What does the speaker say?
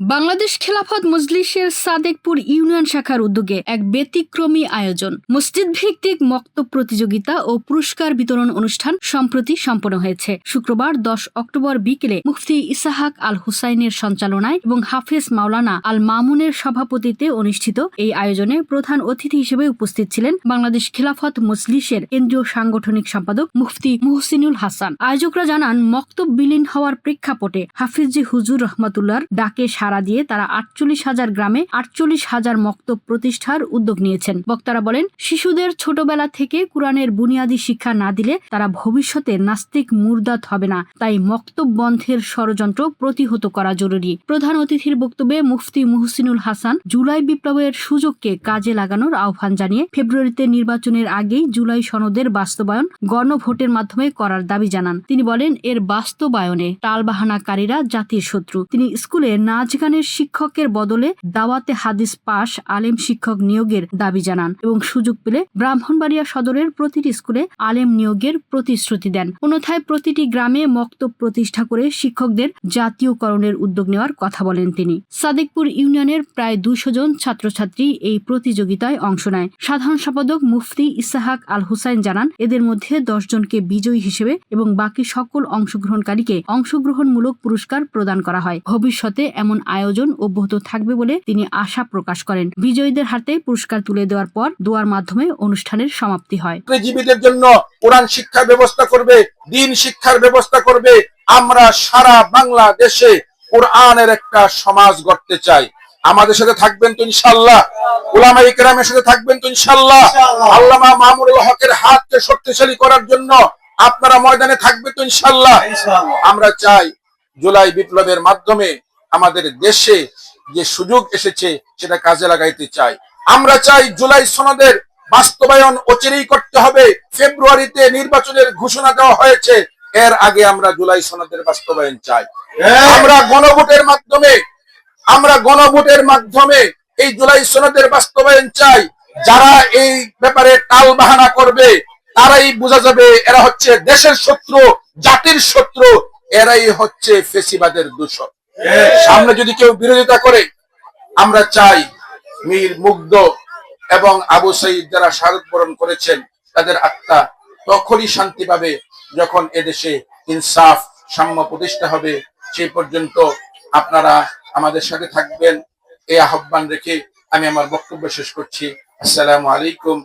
বাংলাদেশ খেলাফত মজলিসের সাদেকপুর ইউনিয়ন শাখার উদ্যোগে এক ব্যতিক্রমী আয়োজন। মসজিদ ভিত্তিক মক্তব প্রতিযোগিতা ও পুরস্কার বিতরণ অনুষ্ঠান সম্প্রতি সম্পন্ন হয়েছে। শুক্রবার দশ অক্টোবর বিকেলে মুফতি ইসাহাক আল হুসাইনের সঞ্চালনায় এবং হাফেজ মাওলানা আল মামুনের সভাপতিত্বে অনুষ্ঠিত এই আয়োজনে প্রধান অতিথি হিসেবে উপস্থিত ছিলেন বাংলাদেশ খেলাফত মজলিসের কেন্দ্রীয় সাংগঠনিক সম্পাদক মুফতি মুহসিনুল হাসান। আয়োজকরা জানান, মক্তব বিলীন হওয়ার প্রেক্ষাপটে হাফিজি হুজুর রহমতুল্লাহর ডাকে সাড়া দিয়ে তারা আটচল্লিশ হাজার গ্রামে আটচল্লিশ হাজার মক্তব প্রতিষ্ঠার উদ্যোগ নিয়েছেন। বক্তারা বলেন, শিশুদের ছোটবেলা থেকে কোরআনের বুনিয়াদী শিক্ষা না দিলে তারা ভবিষ্যতে নাস্তিক মুরদাত হবে না। তাই মক্তব বন্ধের ষড়যন্ত্র প্রতিহত করা জরুরি। প্রধান অতিথির বক্তব্যে মুফতি মুহসিনুল হাসান জুলাই বিপ্লবের সুযোগকে কাজে লাগানোর আহ্বান জানিয়ে ফেব্রুয়ারিতে নির্বাচনের আগেই জুলাই সনদের বাস্তবায়ন গণভোটের মাধ্যমে করার দাবি জানান। তিনি বলেন, এর বাস্তবায়নে টালবাহানাকারীরা জাতির শত্রু। তিনি স্কুলে নাচ গানের শিক্ষকের বদলে দাওয়াতে হাদিস পাশ আলেম শিক্ষক নিয়োগের দাবি জানান এবং সুযোগ পেলে ব্রাহ্মণবাড়িয়া সদরের প্রতিটি স্কুলে আলেম নিয়োগের প্রতিশ্রুতি দেন। অন্যথায় প্রতিটি গ্রামে মক্তব প্রতিষ্ঠা করে শিক্ষকদের জাতীয়করণের উদ্যোগ নেওয়ার কথা বলেন তিনি। সাদেকপুর ইউনিয়নের প্রায় দুশো জন ছাত্রছাত্রী এই প্রতিযোগিতায় অংশ নেয়। সাধারণ সম্পাদক মুফতি ইসাহাক আল হুসাইন জানান, এদের মধ্যে দশ জনকে বিজয়ী হিসেবে এবং বাকি সকল অংশগ্রহণকারীকে অংশগ্রহণমূলক পুরস্কার প্রদান করা হয়। ভবিষ্যতে এমন আয়োজন অব্যাহত থাকবে বলে তিনি আশা প্রকাশ করেন। বিজয়ীদের হাতে পুরস্কার তুলে দেওয়ার পর দোয়ার মাধ্যমে অনুষ্ঠানের সমাপ্তি হয়। চাকরিজীবীদের জন্য কোরআন শিক্ষার ব্যবস্থা করবে দিন শিক্ষার ব্যবস্থা করবে। আমরা সারা বাংলাদেশে কোরআনের একটা সমাজ গড়তে চাই। আমাদের সাথে থাকবেন তো ইনশাল্লাহ ওলামা ইকরামের সাথে থাকবেন তো ইনশাল্লাহ আল্লামা মামুনুল হকের হাতকে শক্তিশালী করার জন্য আপনারা ময়দানে থাকবেন তো ইনশাল্লাহ আমরা চাই জুলাই বিপ্লবের মাধ্যমে আমাদের দেশে যে সুযোগ এসেছে সেটা কাজে লাগাইতে চাই। আমরা চাই জুলাই সনদের বাস্তবায়ন অচিরেই করতে হবে। ফেব্রুয়ারিতে নির্বাচনের ঘোষণা দেওয়া হয়েছে। এর আগে আমরা জুলাই সনদের বাস্তবায়ন চাই। আমরা গণভোটের মাধ্যমে আমরা গণভোটের মাধ্যমে এই জুলাই সনদের বাস্তবায়ন চাই। যারা এই ব্যাপারে টাল বাহানা করবে তারাই বোঝা যাবে এরা হচ্ছে দেশের শত্রু জাতির শত্রু এরাই হচ্ছে ফেসিবাদের দূষক। সামনে যদি কেউ বিরোধিতা করে, আমরা চাই মীর মুগ্ধ এবং আবু সাইদ যারা শারদ বরণ করেছেন, তাদের আত্মা তখনই শান্তি পাবে যখন এদেশে ইনসাফ, সাম্য প্রতিষ্ঠা হবে। সেই পর্যন্ত আপনারা আমাদের সাথে থাকবেন। এই আহ্বান রেখে আমি আমার বক্তব্য শেষ করছি। আসসালামু আলাইকুম।